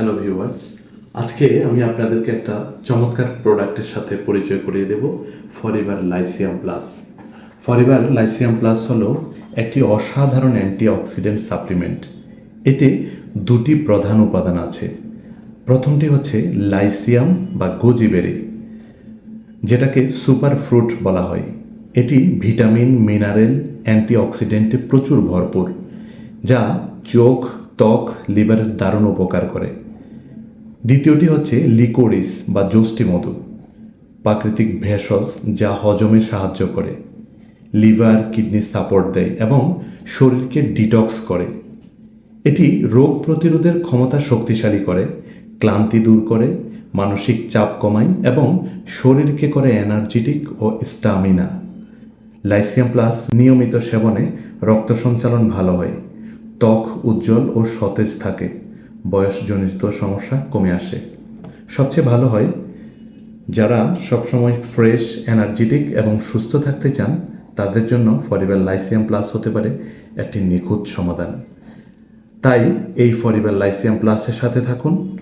Hello viewers আজকে আমি আপনাদেরকে একটা চমৎকার প্রোডাক্টের সাথে পরিচয় করিয়ে দেব forever Lycium plus forever Lycium plus হলো একটি অসাধারণ অ্যান্টিঅক্সিডেন্ট সাপ্লিমেন্ট এতে দুটি প্রধান উপাদান আছে। প্রথমটি হচ্ছে লাইসিয়াম বা গোজিবেরি যেটাকে সুপার ফ্রুট বলা হয়। এটি ভিটামিন মিনারেল অ্যান্টিঅক্সিডেন্টে প্রচুর ভরপুর, যা চোখ, ত্বক লিভারের দারুণ উপকার করে। দ্বিতীয়টি হচ্ছে লিকোরিস বা জোষ্টি মধু, প্রাকৃতিক ভেষজ যা হজমে সাহায্য করে, লিভার, কিডনি সাপোর্ট দেয় এবং শরীরকে ডিটক্স করে। এটি রোগ প্রতিরোধের ক্ষমতা শক্তিশালী করে, ক্লান্তি দূর করে, মানসিক চাপ কমায় এবং শরীরকে করে এনার্জেটিক ও স্টামিনা। লাইসিয়াম প্লাস নিয়মিত সেবনে রক্ত সঞ্চালন ভালো হয়, ত্বক উজ্জ্বল ও সতেজ থাকে। বয়সজনিত সমস্যা কমে আসে। সবচেয়ে ভালো হয় যারা সবসময় ফ্রেশ, এনার্জেটিক এবং সুস্থ থাকতে চান, তাদের জন্য ফরিবার লাইসিয়াম প্লাস হতে পারে একটি নিখুঁত সমাধান। তাই এই ফরিবার লাইসিয়াম প্লাসের সাথে থাকুন।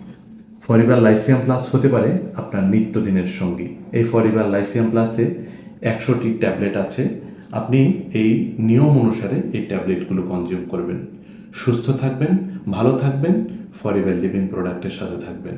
ফরিবার লাইসিয়াম প্লাস হতে পারে আপনার নিত্যদিনের সঙ্গী। এই ফরিবার লাইসিয়াম প্লাসে একশোটি ট্যাবলেট আছে। আপনি এই নিয়ম অনুসারে এই ট্যাবলেটগুলো কনজিউম করবেন। সুস্থ থাকবেন ভালো থাকবেন ফরিবেল লিভিং প্রোডাক্টের সাথে থাকবেন।